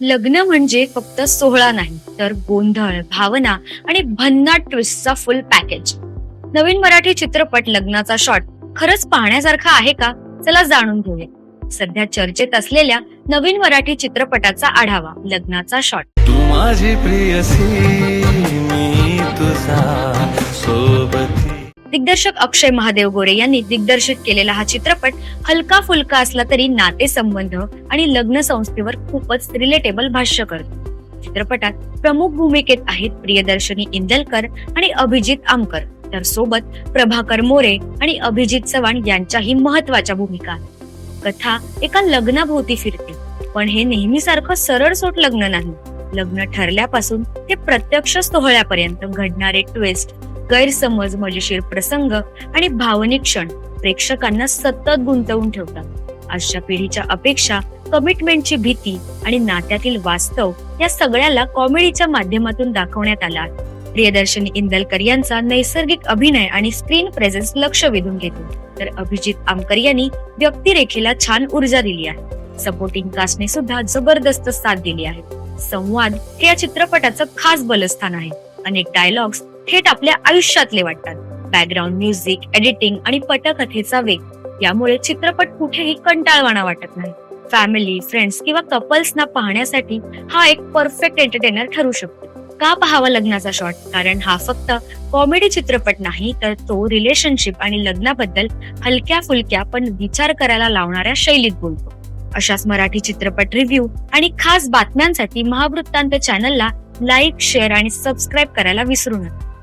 लग्न म्हणजे फक्त सोहळा नाही तर गोंधळ भावना आणि भन्नाट ट्विस्टचा फुल पॅकेज नवीन मराठी चित्रपट लग्नाचा शॉट खरंच पाहण्यासारखा आहे का? चला जाणून घेऊया. सध्या चर्चेत असलेल्या नवीन मराठी चित्रपटाचा आढावा लग्नाचा शॉट तू माझी प्रियसी मी तुझा दिग्दर्शक अक्षय महादेव गोरे यांनी दिग्दर्शित केलेला हा चित्रपट हलका फुलका असला तरी नातेसंबंध आणि लग्न संस्थेवर खूपच रिलेटेबल भाष्य करतो. चित्रपटात प्रमुख भूमिकेत आहेत प्रियदर्शनी इंदलकर आणि अभिजित आमकर. तर सोबत प्रभाकर मोरे आणि अभिजित चव्हाण यांच्याही महत्त्वाच्या भूमिका आहेत. कथा एका लग्नाभोवती फिरते पण हे नेहमीसारखं सरळसोट लग्न नाही. लग्न ठरल्यापासून ते प्रत्यक्ष सोहळ्यापर्यंत घडणारे ट्विस्ट गैरसमज मजेशीर प्रसंग आणि भावनिक क्षण प्रेक्षकांना सतत गुंतवून ठेवतात. आजच्या पिढीच्या अपेक्षा कमिटमेंटची भीती आणि नात्यातील वास्तव या सगळ्याला कॉमेडीच्या माध्यमातून दाखवण्यात आला आहे. प्रियदर्शनी इंदलकर यांचा नैसर्गिक अभिनय आणि स्क्रीन प्रेझेन्स लक्ष वेधून घेतो. तर अभिजित आमकर यांनी व्यक्तिरेखेला छान ऊर्जा दिली आहे. सपोर्टिंग कास्टने सुद्धा जबरदस्त साथ दिली आहे. संवाद हे या चित्रपटाचं खास बलस्थान आहे. अनेक डायलॉग्स थेट आपल्या आयुष्यातले वाटतात. बॅकग्राऊंड म्युझिक एडिटिंग आणि पटकथेचा वेग. यामुळे चित्रपट कुठेही कंटाळवाणा वाटत नाही. फॅमिली फ्रेंड्स किंवा कपल्सना पाहण्यासाठी हा एक परफेक्ट एंटरटेनर ठरू शकतो. का पाहावा लग्नाचा शॉट कारण हा फक्त कॉमेडी चित्रपट नाही तर तो रिलेशनशिप आणि लग्नाबद्दल हलक्या फुलक्या पण विचार करायला लावणाऱ्या शैलीत बोलतो. अशाच मराठी चित्रपट रिव्ह्यू आणि खास बातम्यांसाठी महावृत्तांत चॅनलला लाईक शेअर आणि सबस्क्राईब करायला विसरू नका.